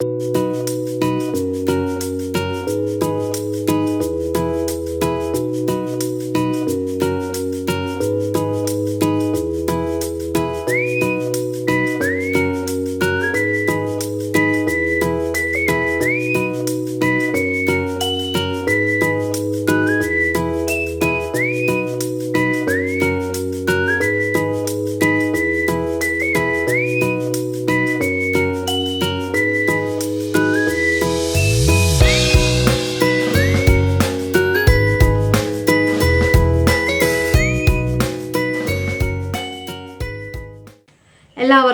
you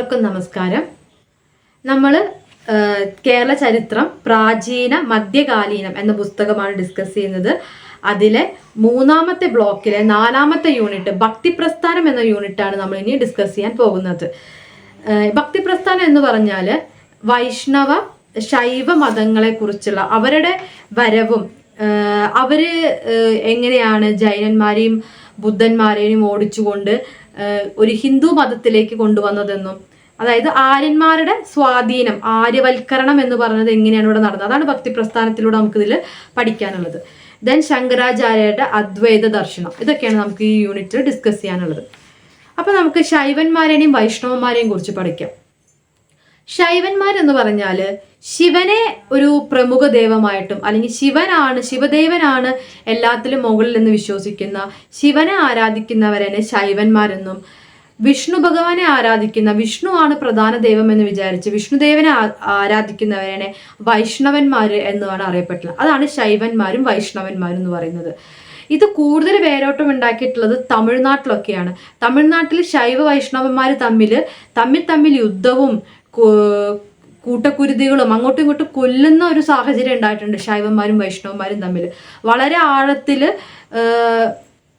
എല്ലാവർക്കും നമസ്കാരം. നമ്മൾ കേരള ചരിത്രം പ്രാചീന മധ്യകാലീനം എന്ന പുസ്തകമാണ് ഡിസ്കസ് ചെയ്യുന്നത്. അതിലെ മൂന്നാമത്തെ ബ്ലോക്കിലെ നാലാമത്തെ യൂണിറ്റ് ഭക്തിപ്രസ്ഥാനം എന്ന യൂണിറ്റാണ് നമ്മൾ ഇനി ഡിസ്കസ് ചെയ്യാൻ പോകുന്നത്. ഭക്തിപ്രസ്ഥാനം എന്ന് പറഞ്ഞാൽ വൈഷ്ണവ ശൈവ മതങ്ങളെക്കുറിച്ചുള്ള അവരുടെ വരവും അവർ എങ്ങനെയാണ് ജൈനന്മാരെയും ബുദ്ധന്മാരെയും ഓടിച്ചുകൊണ്ട് ഒരു ഹിന്ദു മതത്തിലേക്ക് കൊണ്ടുവന്നതെന്നും അതായത് ആര്യന്മാരുടെ സ്വാധീനം ആര്യവൽക്കരണം എന്ന് പറയുന്നത് എങ്ങനെയാണ് ഇവിടെ നടന്നത്? അതാണ് ഭക്തി പ്രസ്ഥാനത്തിലൂടെ നമുക്കിതിൽ പഠിക്കാനുള്ളത്. ദെൻ ശങ്കരാചാര്യരുടെ അദ്വൈത ദർശനം. ഇതൊക്കെയാണ് നമുക്ക് ഈ യൂണിറ്റിൽ ഡിസ്കസ് ചെയ്യാനുള്ളത്. അപ്പൊ നമുക്ക് ശൈവന്മാരെയും വൈഷ്ണവന്മാരെയും കുറിച്ച് പഠിക്കാം. ശൈവന്മാരെന്ന് പറഞ്ഞാൽ ശിവനെ ഒരു പ്രമുഖ ദൈവമായിട്ടും അല്ലെങ്കിൽ ശിവനാണ് ശിവദേവനാണ് എല്ലാത്തിലും മുകളിൽ എന്ന് വിശ്വസിക്കുന്ന ശിവനെ ആരാധിക്കുന്നവരെ ശൈവന്മാരെന്നും വിഷ്ണു ഭഗവാനെ ആരാധിക്കുന്ന വിഷ്ണു ആണ് പ്രധാന ദൈവം എന്ന് വിചാരിച്ച് വിഷ്ണുദേവനെ ആരാധിക്കുന്നവരെ വൈഷ്ണവന്മാർ എന്നാണ് അറിയപ്പെട്ടുള്ളത് അതാണ് ശൈവന്മാരും വൈഷ്ണവന്മാരും എന്ന് പറയുന്നത്. ഇത് കൂടുതൽ വേരോട്ടം ഉണ്ടാക്കിയിട്ടുള്ളത് തമിഴ്നാട്ടിലൊക്കെയാണ്. തമിഴ്നാട്ടിൽ ശൈവ വൈഷ്ണവന്മാർ തമ്മിൽ തമ്മിൽ തമ്മിൽ യുദ്ധവും കൂട്ടക്കുരുതികളും അങ്ങോട്ടും ഇങ്ങോട്ടും കൊല്ലുന്ന ഒരു സാഹചര്യം ഉണ്ടായിട്ടുണ്ട് ശൈവന്മാരും വൈഷ്ണവന്മാരും തമ്മിൽ. വളരെ ആഴത്തിൽ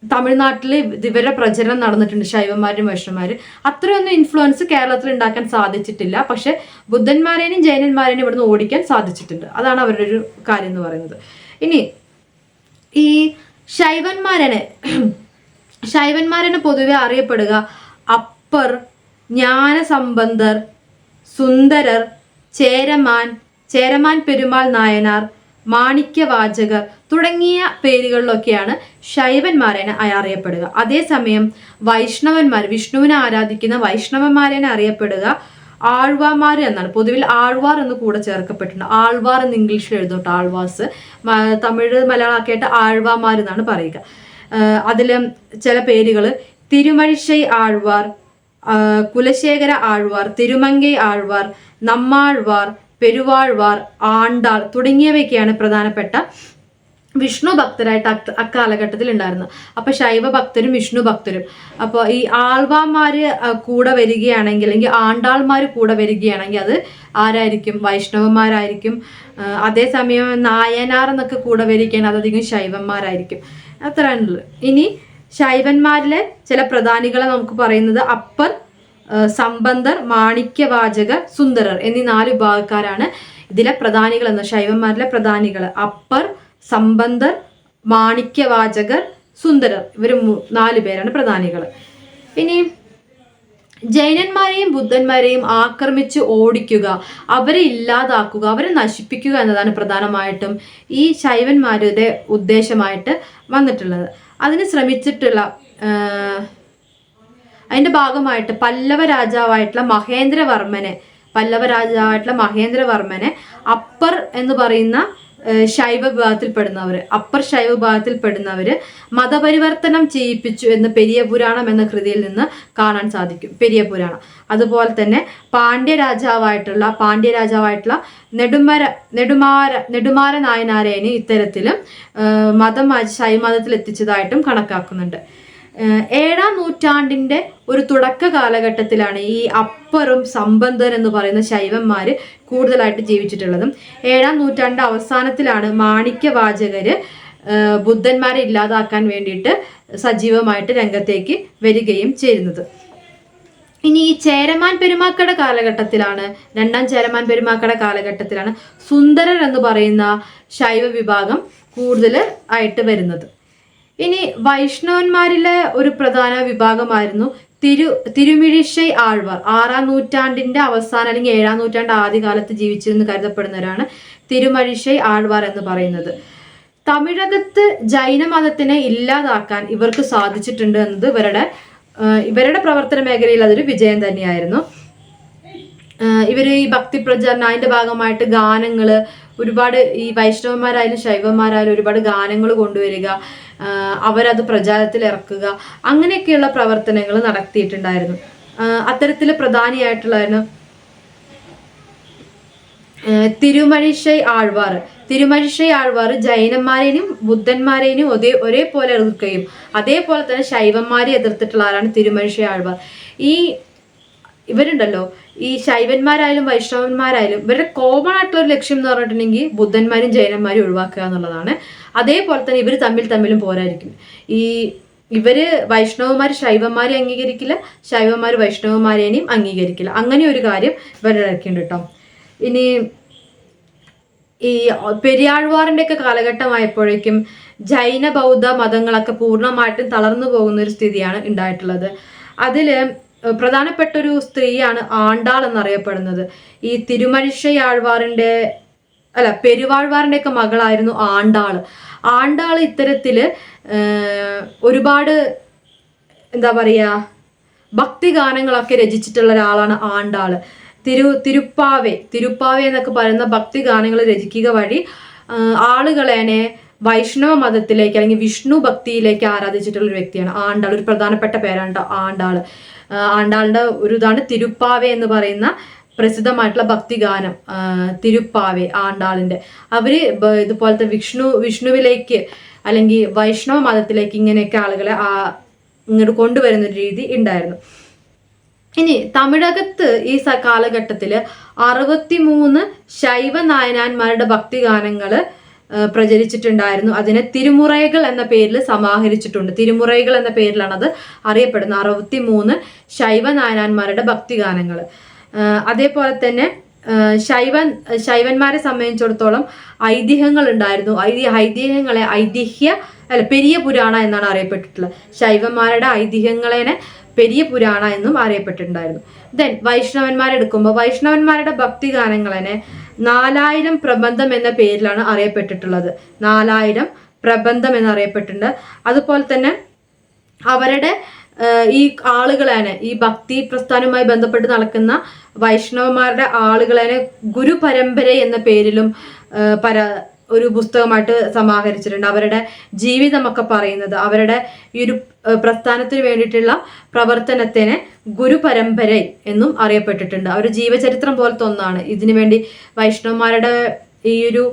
തമിഴ്നാട്ടിൽ ഇവരുടെ പ്രചരണം നടന്നിട്ടുണ്ട് ശൈവന്മാരും വൈഷ്ണവന്മാരും. അത്രയൊന്നും ഇൻഫ്ലുവൻസ് കേരളത്തിൽ ഉണ്ടാക്കാൻ സാധിച്ചിട്ടില്ല. പക്ഷെ ബുദ്ധന്മാരെയും ജൈനന്മാരെയും ഇവിടുന്ന് ഓടിക്കാൻ സാധിച്ചിട്ടുണ്ട്. അതാണ് അവരുടെ ഒരു കാര്യം എന്ന് പറയുന്നത്. ഇനി ഈ ശൈവന്മാരനെ ശൈവന്മാരനെ പൊതുവെ അറിയപ്പെടുക അപ്പർ ജ്ഞാനസംബന്ധർ സുന്ദരർ ചേരമാൻ ചേരമാൻ പെരുമാൾ നായനാർ മാണിക്യവാചകർ തുടങ്ങിയ പേരുകളിലൊക്കെയാണ് ശൈവന്മാരനെ അറിയപ്പെടുക. അതേസമയം വൈഷ്ണവന്മാർ വിഷ്ണുവിനെ ആരാധിക്കുന്ന വൈഷ്ണവന്മാരേനെ അറിയപ്പെടുക ആഴ്വാമാർ എന്നാണ്. പൊതുവിൽ ആഴ്വാർ എന്ന് കൂടെ ചേർക്കപ്പെട്ടിട്ടുണ്ട്. ആൾവാർ എന്ന് ഇംഗ്ലീഷിൽ എഴുതോട്ട് ആൾവാസ് തമിഴ് മലയാളമാക്കിയിട്ട് ആഴ്വാമാർ എന്നാണ് പറയുക. അതിൽ ചില പേരുകൾ തിരുമഴിശൈ ആഴ്വാർ കുലശേഖര ആഴ്വാർ തിരുമങ്കൈ ആഴ്വാർ നമ്മാഴ്വാർ പെരുവാഴ്വാർ ആണ്ടാൾ തുടങ്ങിയവയൊക്കെയാണ് പ്രധാനപ്പെട്ട വിഷ്ണു ഭക്തരായിട്ട് അക് അക്കാലഘട്ടത്തിൽ ഉണ്ടായിരുന്നു അപ്പൊ ശൈവ ഭക്തരും വിഷ്ണു ഭക്തരും. അപ്പോൾ ഈ ആൾവാമാര് കൂടെ വരികയാണെങ്കിൽ അല്ലെങ്കിൽ ആണ്ടാൾമാര് കൂടെ വരികയാണെങ്കിൽ അത് ആരായിരിക്കും? വൈഷ്ണവന്മാരായിരിക്കും. അതേസമയം നായനാർ എന്നൊക്കെ കൂടെ വരികയാണ് അതധികം ശൈവന്മാരായിരിക്കും. അത്രയാണുള്ളത്. ഇനി ശൈവന്മാരിലെ ചില പ്രധാനികളെ നമുക്ക് പറയുന്നത് അപ്പർ സമ്പന്തർ മാണിക്യവാചകർ സുന്ദരർ എന്നീ നാല് വിഭാഗക്കാരാണ് ഇതിലെ പ്രധാനികൾ എന്ന. ശൈവന്മാരിലെ പ്രധാനികൾ അപ്പർ സമ്പന്തർ മാണിക്യവാചകർ സുന്ദരർ. ഇവർ നാല് പേരാണ് പ്രധാനികൾ. ഇനി ജൈനന്മാരെയും ബുദ്ധന്മാരെയും ആക്രമിച്ച് ഓടിക്കുക അവരെ ഇല്ലാതാക്കുക അവരെ നശിപ്പിക്കുക എന്നതാണ് പ്രധാനമായിട്ടും ഈ ശൈവന്മാരുടെ ഉദ്ദേശമായിട്ട് വന്നിട്ടുള്ളത്. അതിന് ശ്രമിച്ചിട്ടുള്ള ആ, അതിന്റെ ഭാഗമായിട്ട് പല്ലവ രാജാവായിട്ടുള്ള മഹേന്ദ്രവർമ്മനെ പല്ലവ രാജാവായിട്ടുള്ള മഹേന്ദ്രവർമ്മനെ അപ്പർ എന്ന് പറയുന്ന ശൈവ വിഭാഗത്തിൽപ്പെടുന്നവർ അപ്പർ ശൈവ വിഭാഗത്തിൽപ്പെടുന്നവർ മതപരിവർത്തനം ചെയ്യിപ്പിച്ചു എന്ന് പെരിയ പുരാണം എന്ന കൃതിയിൽ നിന്ന് കാണാൻ സാധിക്കും പെരിയ പുരാണം. അതുപോലെ തന്നെ പാണ്ഡ്യ രാജാവായിട്ടുള്ള പാണ്ഡ്യ രാജാവായിട്ടുള്ള നെടുമര നെടുമാര നെടുമാര നായനാരേനെ ഇത്തരത്തിലും മതം ശൈവ മതത്തിൽ എത്തിച്ചതായിട്ടും കണക്കാക്കുന്നുണ്ട് ഏഴാം നൂറ്റാണ്ടിന്റെ ഒരു തുടക്ക കാലഘട്ടത്തിലാണ് ഈ അപ്പറും സമ്പന്തർ എന്ന് പറയുന്ന ശൈവന്മാർ കൂടുതലായിട്ട് ജീവിച്ചിട്ടുള്ളതും. ഏഴാം നൂറ്റാണ്ട് അവസാനത്തിലാണ് മാണിക്യവാചകർ ബുദ്ധന്മാരെ ഇല്ലാതാക്കാൻ വേണ്ടിയിട്ട് സജീവമായിട്ട് രംഗത്തേക്ക് വരികയും ചെയ്യുന്നത് ഇനി ഈ ചേരമാൻ പെരുമാക്കട കാലഘട്ടത്തിലാണ് രണ്ടാം ചേരമാൻ പെരുമാക്കട കാലഘട്ടത്തിലാണ് സുന്ദരർ എന്ന് പറയുന്ന ശൈവ വിഭാഗം കൂടുതൽ ആയിട്ട് വരുന്നത്. ഇനി വൈഷ്ണവന്മാരിലെ ഒരു പ്രധാന വിഭാഗമായിരുന്നു തിരു തിരുമിഴിഷൈ ആഴ്വാർ ആറാം നൂറ്റാണ്ടിന്റെ അവസാനം അല്ലെങ്കിൽ ഏഴാം നൂറ്റാണ്ട് ആദ്യകാലത്ത് ജീവിച്ചിരുന്ന് കരുതപ്പെടുന്നവരാണ് തിരുമഴിഷൈ ആഴ്വാർ എന്ന് പറയുന്നത്. തമിഴകത്ത് ജൈനമതത്തിനെ ഇല്ലാതാക്കാൻ ഇവർക്ക് സാധിച്ചിട്ടുണ്ട് എന്നത് ഇവരുടെ ഇവരുടെ പ്രവർത്തന മേഖലയിൽ അതൊരു വിജയം തന്നെയായിരുന്നു. ഇവർ ഈ ഭക്തി പ്രചാരണം അതിന്റെ ഭാഗമായിട്ട് ഗാനങ്ങൾ ഒരുപാട് ഈ വൈഷ്ണവന്മാരായാലും ശൈവന്മാരായാലും ഒരുപാട് ഗാനങ്ങൾ കൊണ്ടുവരിക അവരത് പ്രചാരത്തിൽ ഇറക്കുക. അങ്ങനെയൊക്കെയുള്ള പ്രവർത്തനങ്ങൾ നടത്തിയിട്ടുണ്ടായിരുന്നു. അത്തരത്തിൽ പ്രധാനിയായിട്ടുള്ളതിന് തിരുമഴിഷൈ ആഴ്വാർ. തിരുമഴിഷൈ ആഴ്വാർ ജൈനന്മാരെയും ബുദ്ധന്മാരെയും ഒരേ ഒരേപോലെ എതിർക്കുകയും അതേപോലെ തന്നെ ശൈവന്മാരെ എതിർത്തിട്ടുള്ള ആളാണ് തിരുമഴിശൈ ആഴ്വാർ. ഈ ഇവരുണ്ടല്ലോ ഈ ശൈവന്മാരായാലും വൈഷ്ണവന്മാരായാലും ഇവരുടെ കോമൺ ആയിട്ടുള്ള ഒരു ലക്ഷ്യം എന്ന് പറഞ്ഞിട്ടുണ്ടെങ്കിൽ ബുദ്ധന്മാരും ജൈനന്മാരും ഒഴിവാക്കുക എന്നുള്ളതാണ്. അതേപോലെ തന്നെ ഇവർ തമ്മിൽ തമ്മിലും പോരായിരിക്കും. ഈ ഇവർ വൈഷ്ണവന്മാർ ശൈവന്മാരെ അംഗീകരിക്കില്ല ശൈവന്മാർ വൈഷ്ണവന്മാരെയും അംഗീകരിക്കില്ല. അങ്ങനെ ഒരു കാര്യം ഇവരുടെ ഇടയ്ക്കുണ്ട് കേട്ടോ ഇനി ഈ പെരിയാഴ്വാറിന്റെ ഒക്കെ കാലഘട്ടമായപ്പോഴേക്കും ജൈന ബൗദ്ധ മതങ്ങളൊക്കെ പൂർണമായിട്ടും തളർന്നു പോകുന്ന ഒരു സ്ഥിതിയാണ് ഉണ്ടായിട്ടുള്ളത്. അതിൽ പ്രധാനപ്പെട്ട ഒരു സ്ത്രീയാണ് ആണ്ടാൾ എന്നറിയപ്പെടുന്നത്. ഈ തിരുമഴിശയാഴ്വാറിന്റെ അല്ല പെരുവാഴ്വാറിന്റെ ഒക്കെ മകളായിരുന്നു ആണ്ടാൾ. ആണ്ടാൾ ഇത്തരത്തിൽ ഒരുപാട് എന്താ പറയുക ഭക്തി ഗാനങ്ങളൊക്കെ രചിച്ചിട്ടുള്ള ഒരാളാണ് ആണ്ടാൾ. തിരു തിരുപ്പാവെ തിരുപ്പാവെ എന്നൊക്കെ പറയുന്ന ഭക്തി ഗാനങ്ങൾ രചിക്കുക വഴി ആളുകളെ വൈഷ്ണവ മതത്തിലേക്ക് അല്ലെങ്കിൽ വിഷ്ണു ഭക്തിയിലേക്ക് ആരാധിച്ചിട്ടുള്ള ഒരു വ്യക്തിയാണ് ആണ്ടാൾ ഒരു പ്രധാനപ്പെട്ട പേരാണ് ആണ്ടാൾ ആണ്ടാൾ ആണ്ടാളുടെ ഒരു ഇതാണ് തിരുപ്പാവെ എന്ന് പറയുന്ന പ്രസിദ്ധമായിട്ടുള്ള ഭക്തിഗാനം തിരുപ്പാവെ ആണ്ടാളിന്റെ. അവർ ഇതുപോലത്തെ വിഷ്ണു വിഷ്ണുവിലേക്ക് അല്ലെങ്കിൽ വൈഷ്ണവ മതത്തിലേക്ക് ഇങ്ങനെയൊക്കെ ആളുകളെ ആ ഇങ്ങോട്ട് കൊണ്ടുവരുന്ന ഒരു രീതി ഉണ്ടായിരുന്നു. ഇനി തമിഴകത്ത് ഈ കാലഘട്ടത്തിൽ അറുപത്തി അറുപത്തിമൂന്ന് ശൈവ നായനാന്മാരുടെ ഭക്തിഗാനങ്ങൾ പ്രചരിച്ചിട്ടുണ്ടായിരുന്നു. അതിനെ തിരുമുറൈകൾ എന്ന പേരിൽ സമാഹരിച്ചിട്ടുണ്ട്. തിരുമുറൈകൾ എന്ന പേരിലാണ് അത് അറിയപ്പെടുന്നത്. അറുപത്തിമൂന്ന് ശൈവ നായനാന്മാരുടെ ഭക്തിഗാനങ്ങൾ അതേപോലെ തന്നെ ശൈവൻ ശൈവന്മാരെ സംബന്ധിച്ചിടത്തോളം ഐതിഹ്യങ്ങൾ ഉണ്ടായിരുന്നു ഐതി- ഐതിഹ്യങ്ങളെ ഐതിഹ്യ അല്ല പെരിയ പുരാണ എന്നാണ് അറിയപ്പെട്ടിട്ടുള്ളത്. ശൈവന്മാരുടെ ഐതിഹ്യങ്ങളെ പെരിയ പുരാണ എന്നും അറിയപ്പെട്ടിട്ടുണ്ടായിരുന്നു. ദെൻ വൈഷ്ണവന്മാരെടുക്കുമ്പോൾ വൈഷ്ണവന്മാരുടെ ഭക്തി ഗാനങ്ങളെ നാലായിരം പ്രബന്ധം എന്ന പേരിലാണ് അറിയപ്പെട്ടിട്ടുള്ളത്. നാലായിരം പ്രബന്ധം എന്നറിയപ്പെട്ടിട്ടുണ്ട് അതുപോലെ തന്നെ അവരുടെ ഈ ആളുകളാണ് ഈ ഭക്തി പ്രസ്ഥാനവുമായി ബന്ധപ്പെട്ട് നടക്കുന്ന വൈഷ്ണവന്മാരുടെ ആളുകളെ ഗുരു പരമ്പര എന്ന പേരിലും പര ഒരു പുസ്തകമായിട്ട് സമാഹരിച്ചിട്ടുണ്ട്. അവരുടെ ജീവിതമൊക്കെ പറയുന്നത് അവരുടെ ഈ ഒരു പ്രസ്ഥാനത്തിന് വേണ്ടിയിട്ടുള്ള പ്രവർത്തനത്തിന് ഗുരു പരമ്പര എന്നും അറിയപ്പെട്ടിട്ടുണ്ട്. അവരുടെ ജീവചരിത്രം പോലത്തെ ഒന്നാണ്. ഇതിനു വേണ്ടി വൈഷ്ണവന്മാരുടെ ഈ ഒരു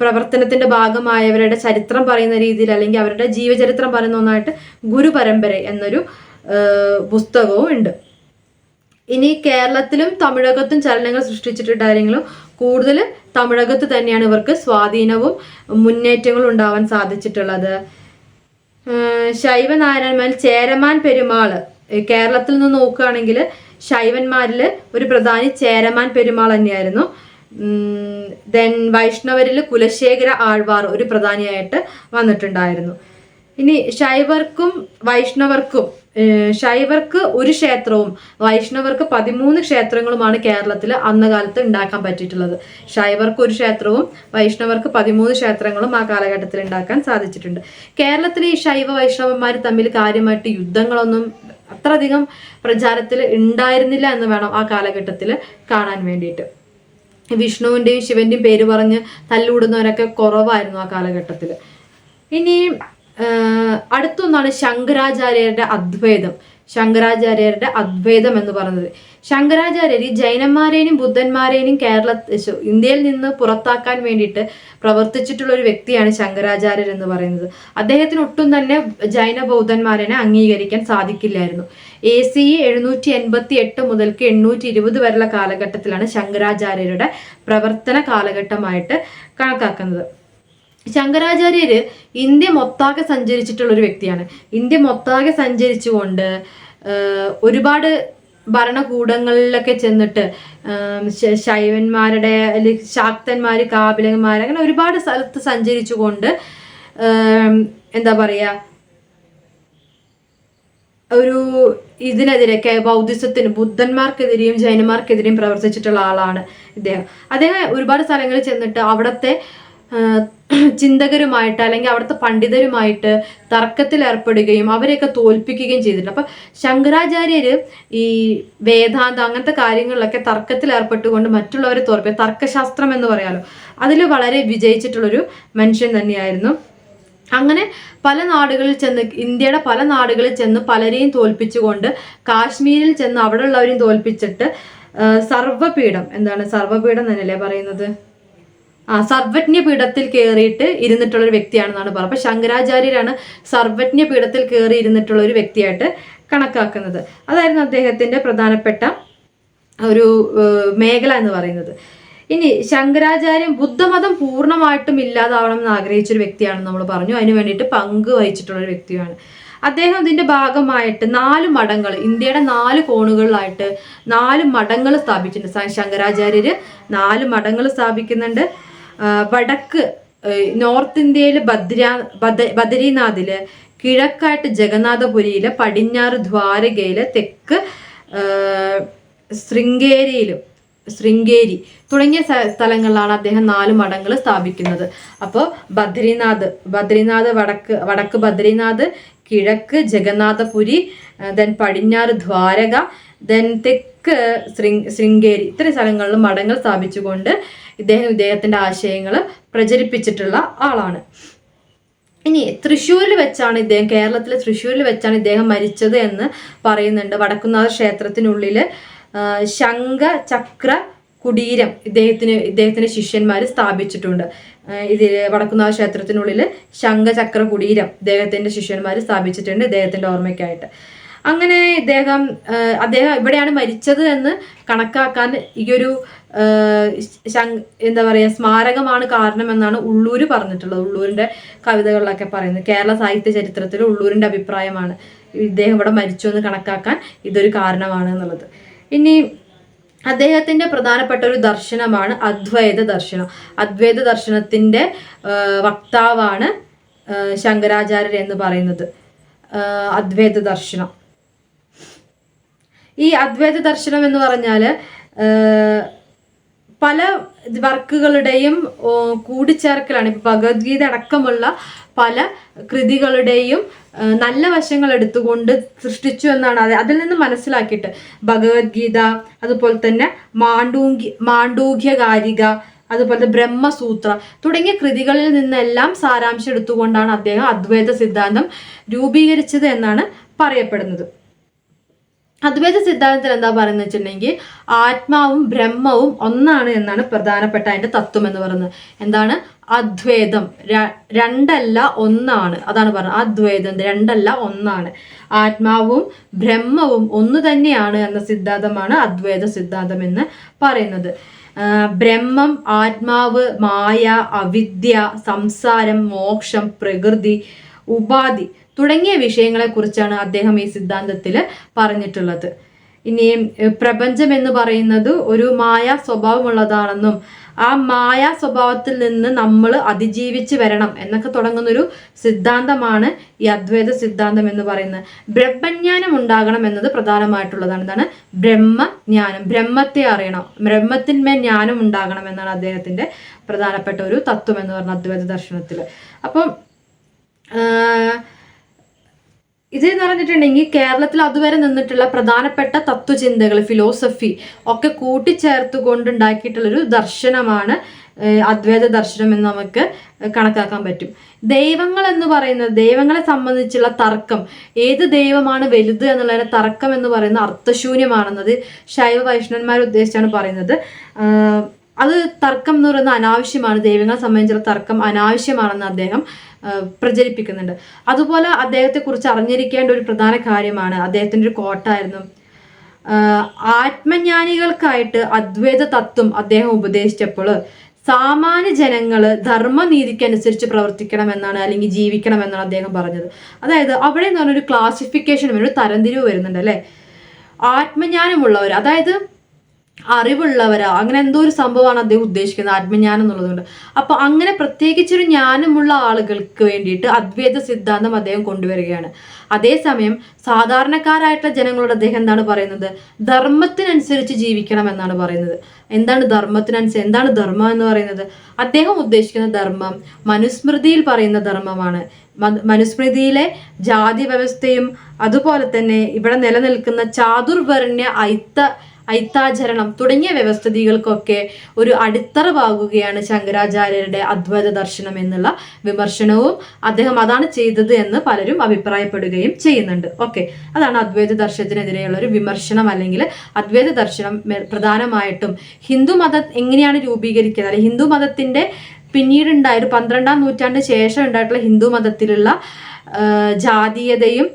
പ്രവർത്തനത്തിന്റെ ഭാഗമായവരുടെ ചരിത്രം പറയുന്ന രീതിയിൽ അല്ലെങ്കിൽ അവരുടെ ജീവചരിത്രം പറയുന്ന ഒന്നായിട്ട് ഗുരു പരമ്പര എന്നൊരു പുസ്തകവും ഉണ്ട്. ഇനി കേരളത്തിലും തമിഴകത്തും ചലനങ്ങൾ സൃഷ്ടിച്ചിട്ടുണ്ടായിരുന്നെങ്കിലും കൂടുതൽ തമിഴകത്ത് തന്നെയാണ് ഇവർക്ക് സ്വാധീനവും മുന്നേറ്റങ്ങളും ഉണ്ടാവാൻ സാധിച്ചിട്ടുള്ളത്. ശൈവനാരായണൻ ചേരമാൻ പെരുമാൾ കേരളത്തിൽ നിന്ന് നോക്കുകയാണെങ്കിൽ ശൈവന്മാരിൽ ഒരു പ്രധാനി ചേരമാൻ പെരുമാൾ തന്നെയായിരുന്നു. ദെൻ വൈഷ്ണവരിൽ കുലശേഖര ആഴ്വാർ ഒരു പ്രധാനിയായിട്ട് വന്നിട്ടുണ്ടായിരുന്നു. ഇനി ശൈവർക്കും വൈഷ്ണവർക്കും ശൈവർക്ക് ഒരു ക്ഷേത്രവും വൈഷ്ണവർക്ക് പതിമൂന്ന് ക്ഷേത്രങ്ങളുമാണ് കേരളത്തിൽ അന്ന കാലത്ത് ഉണ്ടാക്കാൻ പറ്റിയിട്ടുള്ളത്. ശൈവർക്ക് ഒരു ക്ഷേത്രവും വൈഷ്ണവർക്ക് പതിമൂന്ന് ക്ഷേത്രങ്ങളും ആ കാലഘട്ടത്തിൽ ഉണ്ടാക്കാൻ സാധിച്ചിട്ടുണ്ട്. കേരളത്തിലെ ഈ ശൈവ വൈഷ്ണവന്മാർ തമ്മിൽ കാര്യമായിട്ട് യുദ്ധങ്ങളൊന്നും അത്രയധികം പ്രചാരത്തിൽ ഉണ്ടായിരുന്നില്ല എന്ന് വേണം ആ കാലഘട്ടത്തിൽ കാണാൻ വേണ്ടിയിട്ട്. വിഷ്ണുവിന്റെയും ശിവന്റെയും പേര് പറഞ്ഞ് തല്ലുകൂടുന്നവരൊക്കെ കുറവായിരുന്നു ആ കാലഘട്ടത്തിൽ. ഇനി അടുത്തൊന്നാണ് ശങ്കരാചാര്യരുടെ അദ്വൈതം. ശങ്കരാചാര്യരുടെ അദ്വൈതം എന്ന് പറയുന്നത് ശങ്കരാചാര്യർ ഈ ജൈനന്മാരെയും ബുദ്ധന്മാരെയും കേരള ഇന്ത്യയിൽ നിന്ന് പുറത്താക്കാൻ വേണ്ടിയിട്ട് പ്രവർത്തിച്ചിട്ടുള്ള ഒരു വ്യക്തിയാണ് ശങ്കരാചാര്യർ എന്ന് പറയുന്നത്. അദ്ദേഹത്തിന് ഒട്ടും തന്നെ ജൈന ബൗദ്ധന്മാരെ അംഗീകരിക്കാൻ സാധിക്കില്ലായിരുന്നു. എ സി എഴുന്നൂറ്റി എൺപത്തി എട്ട് മുതൽക്ക് എണ്ണൂറ്റി ഇരുപത് വരെയുള്ള കാലഘട്ടത്തിലാണ് ശങ്കരാചാര്യരുടെ പ്രവർത്തന കാലഘട്ടമായിട്ട് കണക്കാക്കുന്നത്. ശങ്കരാചാര്യര് ഇന്ത്യ മൊത്താകെ സഞ്ചരിച്ചിട്ടുള്ള ഒരു വ്യക്തിയാണ്. ഇന്ത്യ മൊത്താകെ സഞ്ചരിച്ചുകൊണ്ട് ഒരുപാട് ഭരണകൂടങ്ങളിലൊക്കെ ചെന്നിട്ട് ശൈവന്മാരുടെ അല്ലെങ്കിൽ ശാക്തന്മാർ കാപിലന്മാർ അങ്ങനെ ഒരുപാട് സ്ഥലത്ത് സഞ്ചരിച്ചുകൊണ്ട് എന്താ പറയുക ഒരു ഇതിനെതിരെയൊക്കെ ബൗദ്ധിസത്തിന് ബുദ്ധന്മാർക്കെതിരെയും ജൈനന്മാർക്കെതിരെയും പ്രവർത്തിച്ചിട്ടുള്ള ആളാണ് ഇദ്ദേഹം. അദ്ദേഹം ഒരുപാട് സ്ഥലങ്ങളിൽ ചെന്നിട്ട് അവിടുത്തെ ചിന്തകരുമായിട്ട് അല്ലെങ്കിൽ അവിടുത്തെ പണ്ഡിതരുമായിട്ട് തർക്കത്തിൽ ഏർപ്പെടുകയും അവരെയൊക്കെ തോൽപ്പിക്കുകയും ചെയ്തിട്ടുണ്ട്. അപ്പം ശങ്കരാചാര്യർ ഈ വേദാന്തം അങ്ങനത്തെ കാര്യങ്ങളിലൊക്കെ തർക്കത്തിൽ ഏർപ്പെട്ടുകൊണ്ട് മറ്റുള്ളവരെ തോൽപ്പിക്കുക തർക്കശാസ്ത്രം എന്ന് പറയാലോ അതിൽ വളരെ വിജയിച്ചിട്ടുള്ളൊരു മനുഷ്യൻ തന്നെയായിരുന്നു. അങ്ങനെ പല നാടുകളിൽ ചെന്ന് ഇന്ത്യയുടെ പല നാടുകളിൽ ചെന്ന് പലരെയും തോൽപ്പിച്ചുകൊണ്ട് കാശ്മീരിൽ ചെന്ന് അവിടെ ഉള്ളവരെയും തോൽപ്പിച്ചിട്ട് സർവപീഠം എന്താണ് സർവപീഠം തന്നെയല്ലേ പറയുന്നത്? ആ സർവജ്ഞ പീഠത്തിൽ കയറിയിട്ട് ഇരുന്നിട്ടുള്ള ഒരു വ്യക്തിയാണെന്നാണ് പറയുന്നത് അപ്പൊ ശങ്കരാചാര്യരാണ് സർവജ്ഞ പീഠത്തിൽ കയറി ഇരുന്നിട്ടുള്ള ഒരു വ്യക്തിയായിട്ട് കണക്കാക്കുന്നത്. അതായിരുന്നു അദ്ദേഹത്തിന്റെ പ്രധാനപ്പെട്ട ഒരു മേഖല എന്ന് പറയുന്നത്. ഇനി ശങ്കരാചാര്യം ബുദ്ധമതം പൂർണമായിട്ടും ഇല്ലാതാവണം എന്ന് ആഗ്രഹിച്ചൊരു വ്യക്തിയാണെന്ന് വ്യക്തിയാണ് നമ്മൾ പറഞ്ഞു. അതിന് വേണ്ടിയിട്ട് പങ്ക് വഹിച്ചിട്ടുള്ള ഒരു വ്യക്തിയാണ്. അദ്ദേഹം ഇതിന്റെ ഭാഗമായിട്ട് നാല് മഠങ്ങൾ ഇന്ത്യയുടെ നാല് കോണുകളിലായിട്ട് നാല് മഠങ്ങൾ സ്ഥാപിച്ചിട്ടുണ്ട്. ശങ്കരാചാര്യർ നാല് മഠങ്ങൾ സ്ഥാപിക്കുന്നുണ്ട്. വടക്ക് നോർത്ത് ഇന്ത്യയിൽ ഭദ്രാ ബദ ബദരീനാഥിൽ കിഴക്കായിട്ട് ജഗന്നാഥപുരിയിൽ പടിഞ്ഞാറ് ദ്വാരകയിൽ തെക്ക് ശൃംഗേരിയിലും ശൃംഗേരി തുടങ്ങിയ സ്ഥ- സ്ഥലങ്ങളിലാണ് അദ്ദേഹം നാല് മഠങ്ങൾ സ്ഥാപിക്കുന്നത്. അപ്പോൾ ബദ്രിനാഥ് ബദ്രിനാഥ് വടക്ക് വടക്ക് ബദ്രിനാഥ് കിഴക്ക് ജഗന്നാഥപുരി ദെൻ പടിഞ്ഞാറ് ദ്വാരക ദെൻ തെക്ക് ശൃംഗ് ശൃംഗേരി. ഇത്രയും സ്ഥലങ്ങളിൽ മഠങ്ങൾ സ്ഥാപിച്ചുകൊണ്ട് ഇദ്ദേഹം ഇദ്ദേഹത്തിന്റെ ആശയങ്ങൾ പ്രചരിപ്പിച്ചിട്ടുള്ള ആളാണ്. ഇനി തൃശ്ശൂരിൽ വെച്ചാണ് ഇദ്ദേഹം കേരളത്തിലെ തൃശ്ശൂരിൽ വെച്ചാണ് ഇദ്ദേഹം മരിച്ചത് എന്ന് പറയുന്നുണ്ട്. വടക്കുന്നാഥ ക്ഷേത്രത്തിനുള്ളിൽ ശംഖ ചക്ര കുടീരം ഇദ്ദേഹത്തിന് ഇദ്ദേഹത്തിന്റെ ശിഷ്യന്മാർ സ്ഥാപിച്ചിട്ടുണ്ട്. ഇതിൽ വടക്കുന്നാഥ ക്ഷേത്രത്തിനുള്ളിൽ ശംഖചക്ര കുടീരം ഇദ്ദേഹത്തിന്റെ ശിഷ്യന്മാർ സ്ഥാപിച്ചിട്ടുണ്ട് ഇദ്ദേഹത്തിന്റെ ഓർമ്മയ്ക്കായിട്ട്. അങ്ങനെ ഇദ്ദേഹം അദ്ദേഹം ഇവിടെയാണ് മരിച്ചത് എന്ന് കണക്കാക്കാൻ ഈ ഒരു എന്താ പറയുക സ്മാരകമാണ് കാരണമെന്നാണ് ഉള്ളൂർ പറഞ്ഞിട്ടുള്ളത്. ഉള്ളൂരിന്റെ കവിതകളിലൊക്കെ പറയുന്നത്. കേരള സാഹിത്യ ചരിത്രത്തിൽ ഉള്ളൂരിന്റെ അഭിപ്രായമാണ്. ഇദ്ദേഹം ഇവിടെ മരിച്ചു എന്ന് കണക്കാക്കാൻ ഇതൊരു കാരണമാണ് എന്നുള്ളത്. ഇനി അദ്ദേഹത്തിന്റെ പ്രധാനപ്പെട്ട ഒരു ദർശനമാണ് അദ്വൈത ദർശനം. അദ്വൈത ദർശനത്തിന്റെ വക്താവാണ് ശങ്കരാചാര്യർ എന്ന് പറയുന്നത്. അദ്വൈത ദർശനം. ഈ അദ്വൈത ദർശനം എന്ന് പറഞ്ഞാൽ പല വർക്കുകളുടെയും കൂടിച്ചേർക്കലാണ്. ഇപ്പൊ ഭഗവത്ഗീത അടക്കമുള്ള പല കൃതികളുടെയും നല്ല വശങ്ങൾ എടുത്തുകൊണ്ട് സൃഷ്ടിച്ചു എന്നാണ് അത് അതിൽ നിന്ന് മനസ്സിലാക്കിയിട്ട്. ഭഗവത്ഗീത അതുപോലെ തന്നെ മാണ്ഡൂങ്കി മാണ്ഡൂക്യകാരിക അതുപോലെ ബ്രഹ്മസൂത്ര തുടങ്ങിയ കൃതികളിൽ നിന്നെല്ലാം സാരാംശം എടുത്തുകൊണ്ടാണ് അദ്ദേഹം അദ്വൈത സിദ്ധാന്തം രൂപീകരിച്ചത് എന്നാണ് പറയപ്പെടുന്നത്. അദ്വൈത സിദ്ധാന്തത്തിൽ എന്താ പറയുന്നത് വെച്ചിട്ടുണ്ടെങ്കിൽ ആത്മാവും ബ്രഹ്മവും ഒന്നാണ് എന്നാണ് പ്രധാനപ്പെട്ട അതിന്റെ തത്വം എന്ന് പറയുന്നത്. എന്താണ്? അദ്വൈതം. രണ്ടല്ല ഒന്നാണ്. അതാണ് പറഞ്ഞത്. അദ്വൈതം രണ്ടല്ല ഒന്നാണ്. ആത്മാവും ബ്രഹ്മവും ഒന്ന് തന്നെയാണ് എന്ന സിദ്ധാന്തമാണ് അദ്വൈത സിദ്ധാന്തം എന്ന് പറയുന്നത്. ബ്രഹ്മം ആത്മാവ് മായ അവിദ്യ സംസാരം മോക്ഷം പ്രകൃതി ഉപാധി തുടങ്ങിയ വിഷയങ്ങളെക്കുറിച്ചാണ് അദ്ദേഹം ഈ സിദ്ധാന്തത്തിൽ പറഞ്ഞിട്ടുള്ളത്. ഇനിയും പ്രപഞ്ചം എന്ന് പറയുന്നത് ഒരു മായ സ്വഭാവമുള്ളതാണെന്നും ആ മായ സ്വഭാവത്തിൽ നിന്ന് നമ്മൾ അതിജീവിച്ച് വരണം എന്നൊക്കെ തുടങ്ങുന്നൊരു സിദ്ധാന്തമാണ് ഈ അദ്വൈത സിദ്ധാന്തം എന്ന് പറയുന്നത്. ബ്രഹ്മജ്ഞാനം ഉണ്ടാകണം എന്നത് പ്രധാനമായിട്ടുള്ളതാണ്. എന്താണ്? ബ്രഹ്മജ്ഞാനം. ബ്രഹ്മത്തെ അറിയണം. ബ്രഹ്മത്തിന്മേൽ ജ്ഞാനം ഉണ്ടാകണം എന്നാണ് അദ്ദേഹത്തിന്റെ പ്രധാനപ്പെട്ട ഒരു തത്വം എന്ന് പറഞ്ഞ അദ്വൈത ദർശനത്തിൽ അപ്പം ആഹ് ഇത് എന്ന് പറഞ്ഞിട്ടുണ്ടെങ്കിൽ കേരളത്തിൽ അതുവരെ നിന്നിട്ടുള്ള പ്രധാനപ്പെട്ട തത്വചിന്തകൾ ഫിലോസഫി ഒക്കെ കൂട്ടിച്ചേർത്ത് കൊണ്ടുണ്ടാക്കിയിട്ടുള്ളൊരു ദർശനമാണ് അദ്വൈത ദർശനം എന്ന് നമുക്ക് കണക്കാക്കാൻ പറ്റും. ദൈവങ്ങൾ എന്ന് പറയുന്നത് ദൈവങ്ങളെ സംബന്ധിച്ചുള്ള തർക്കം ഏത് ദൈവമാണ് വലുത് എന്നുള്ളതിന് തർക്കം എന്ന് പറയുന്നത് അർത്ഥശൂന്യമാണെന്നത് ശൈവ വൈഷ്ണവന്മാർ ഉദ്ദേശിച്ചാണ് പറയുന്നത് അത് തർക്കം എന്ന് പറയുന്നത് അനാവശ്യമാണ്. ദൈവങ്ങളെ സംബന്ധിച്ചുള്ള തർക്കം അനാവശ്യമാണെന്ന് അദ്ദേഹം പ്രചരിപ്പിക്കുന്നുണ്ട്. അതുപോലെ അദ്ദേഹത്തെ കുറിച്ച് അറിഞ്ഞിരിക്കേണ്ട ഒരു പ്രധാന കാര്യമാണ് അദ്ദേഹത്തിന്റെ ഒരു കോട്ടായിരുന്നു ആത്മജ്ഞാനികൾക്കായിട്ട് അദ്വൈത തത്വം അദ്ദേഹം ഉപദേശിച്ചപ്പോൾ സാമാന്യ ജനങ്ങൾ ധർമ്മനീതിക്കനുസരിച്ച് പ്രവർത്തിക്കണം എന്നാണ് അല്ലെങ്കിൽ ജീവിക്കണം എന്നാണ് അദ്ദേഹം പറഞ്ഞത്. അതായത് അവിടെ എന്ന് പറഞ്ഞൊരു ക്ലാസിഫിക്കേഷൻ ഒരു തരംതിരിവ് വരുന്നുണ്ട് അല്ലേ? ആത്മജ്ഞാനമുള്ളവർ അതായത് അറിവുള്ളവരാ. അങ്ങനെ എന്തോ ഒരു സംഭവമാണ് അദ്ദേഹം ഉദ്ദേശിക്കുന്നത്. ആത്മജ്ഞാനം എന്നുള്ളതുകൊണ്ട്. അപ്പൊ അങ്ങനെ പ്രത്യേകിച്ചൊരു ജ്ഞാനമുള്ള ആളുകൾക്ക് വേണ്ടിയിട്ട് അദ്വൈത സിദ്ധാന്തം അദ്ദേഹം കൊണ്ടുവരികയാണ്. അതേസമയം സാധാരണക്കാരായിട്ടുള്ള ജനങ്ങളോട് അദ്ദേഹം എന്താണ് പറയുന്നത്? ധർമ്മത്തിനനുസരിച്ച് ജീവിക്കണം എന്നാണ് പറയുന്നത്. എന്താണ് ധർമ്മത്തിനനുസരിച്ച് എന്താണ് ധർമ്മം എന്ന് പറയുന്നത്? അദ്ദേഹം ഉദ്ദേശിക്കുന്ന ധർമ്മം മനുസ്മൃതിയിൽ പറയുന്ന ധർമ്മമാണ്. മനുസ്മൃതിയിലെ ജാതി വ്യവസ്ഥയും അതുപോലെ തന്നെ ഇവിടെ നിലനിൽക്കുന്ന ചാതുർവർണ്യ ഐത്ത ഐത്താചരണം തുടങ്ങിയ വ്യവസ്ഥിതികൾക്കൊക്കെ ഒരു അടിത്തറവാകുകയാണ് ശങ്കരാചാര്യരുടെ അദ്വൈത ദർശനം എന്നുള്ള വിമർശനവും അദ്ദേഹം അതാണ് ചെയ്തത് എന്ന് പലരും അഭിപ്രായപ്പെടുകയും ചെയ്യുന്നുണ്ട്. ഓക്കെ. അതാണ് അദ്വൈത ദർശനത്തിനെതിരെയുള്ള ഒരു വിമർശനം അല്ലെങ്കിൽ അദ്വൈത ദർശനം പ്രധാനമായിട്ടും ഹിന്ദു മത എങ്ങനെയാണ് രൂപീകരിക്കുന്നത്? അല്ലെങ്കിൽ ഹിന്ദു മതത്തിന്റെ പിന്നീടുണ്ടായ ഒരു പന്ത്രണ്ടാം നൂറ്റാണ്ട് ശേഷം ഉണ്ടായിട്ടുള്ള ഹിന്ദു മതത്തിലുള്ള ജാതീയതയും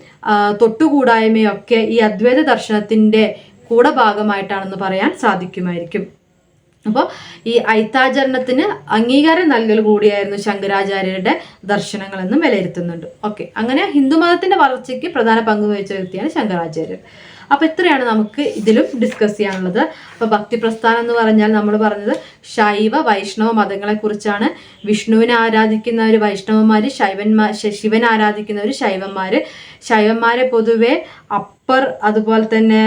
തൊട്ടുകൂടായ്മയൊക്കെ ഈ അദ്വൈത ദർശനത്തിന്റെ കൂടെ ഭാഗമായിട്ടാണെന്ന് പറയാൻ സാധിക്കുമായിരിക്കും. അപ്പോൾ ഈ ഐത്താചരണത്തിന് അംഗീകാരം നൽകൽ കൂടിയായിരുന്നു ശങ്കരാചാര്യരുടെ ദർശനങ്ങളെന്നും വിലയിരുത്തുന്നുണ്ട്. ഓക്കെ അങ്ങനെ ഹിന്ദുമതത്തിന്റെ വളർച്ചയ്ക്ക് പ്രധാന പങ്ക് വഹിച്ച വ്യക്തിയാണ് ശങ്കരാചാര്യർ. അപ്പൊ ഇത്രയാണ് നമുക്ക് ഇതിലും ഡിസ്കസ് ചെയ്യാനുള്ളത്. അപ്പൊ ഭക്തി പ്രസ്ഥാനം എന്ന് പറഞ്ഞാൽ നമ്മൾ പറഞ്ഞത് ശൈവ വൈഷ്ണവ മതങ്ങളെ കുറിച്ചാണ് വിഷ്ണുവിനെ ആരാധിക്കുന്ന ഒരു വൈഷ്ണവന്മാര് ശൈവന്മാർ ശിവൻ ആരാധിക്കുന്നവർ ശൈവന്മാര് ശൈവന്മാരെ പൊതുവെ അപ്പർ അതുപോലെ തന്നെ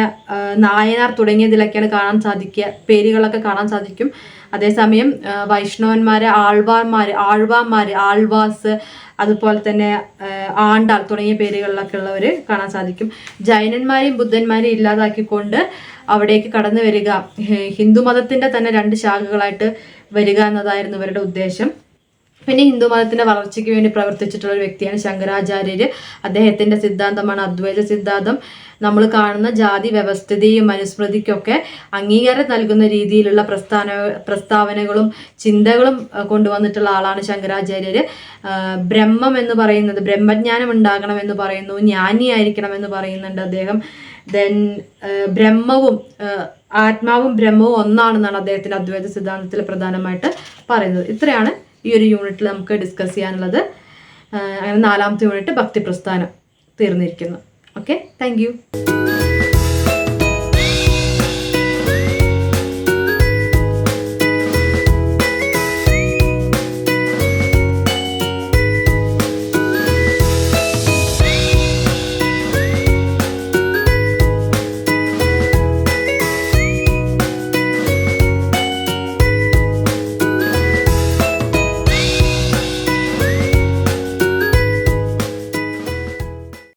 നായനാർ തുടങ്ങിയതിലൊക്കെയാണ് കാണാൻ സാധിക്കുക പേരുകളൊക്കെ കാണാൻ സാധിക്കും. അതേസമയം വൈഷ്ണവന്മാരെ ആൾവാർമാര് ആൾവാന്മാര് ആൾവാസ് അതുപോലെ തന്നെ ആണ്ടാൾ തുടങ്ങിയ പേരുകളിലൊക്കെ ഉള്ളവർ കാണാൻ സാധിക്കും. ജൈനന്മാരെയും ബുദ്ധന്മാരെയും ഇല്ലാതാക്കിക്കൊണ്ട് അവിടേക്ക് കടന്നു വരിക ഹിന്ദുമതത്തിന്റെ തന്നെ രണ്ട് ശാഖകളായിട്ട് വരിക എന്നതായിരുന്നു ഇവരുടെ ഉദ്ദേശം. പിന്നെ ഹിന്ദു മതത്തിന്റെ വളർച്ചയ്ക്ക് വേണ്ടി പ്രവർത്തിച്ചിട്ടുള്ള ഒരു വ്യക്തിയാണ് ശങ്കരാചാര്യര്. അദ്ദേഹത്തിന്റെ സിദ്ധാന്തമാണ് അദ്വൈത സിദ്ധാന്തം. നമ്മൾ കാണുന്ന ജാതി വ്യവസ്ഥിതിയും മനുസ്മൃതിക്കൊക്കെ അംഗീകാരം നൽകുന്ന രീതിയിലുള്ള പ്രസ്ഥാന പ്രസ്താവനകളും ചിന്തകളും കൊണ്ടുവന്നിട്ടുള്ള ആളാണ് ശങ്കരാചാര്യർ ബ്രഹ്മം എന്ന് പറയുന്നത് ബ്രഹ്മജ്ഞാനം ഉണ്ടാകണം എന്ന് പറയുന്നു ജ്ഞാനിയായിരിക്കണം എന്ന് പറയുന്നുണ്ട് അദ്ദേഹം. ദെൻ ബ്രഹ്മവും ആത്മാവും ബ്രഹ്മവും ഒന്നാണെന്നാണ് അദ്ദേഹത്തിന്റെ അദ്വൈത സിദ്ധാന്തത്തിൽ പ്രധാനമായിട്ട് പറയുന്നത്. ഇത്രയാണ് ഈ ഒരു യൂണിറ്റിൽ നമുക്ക് ഡിസ്കസ് ചെയ്യാനുള്ളത് അങ്ങനെ നാലാമത്തെ യൂണിറ്റ് ഭക്തി പ്രസ്ഥാനം തീർന്നിരിക്കുന്നു ഓക്കെ താങ്ക്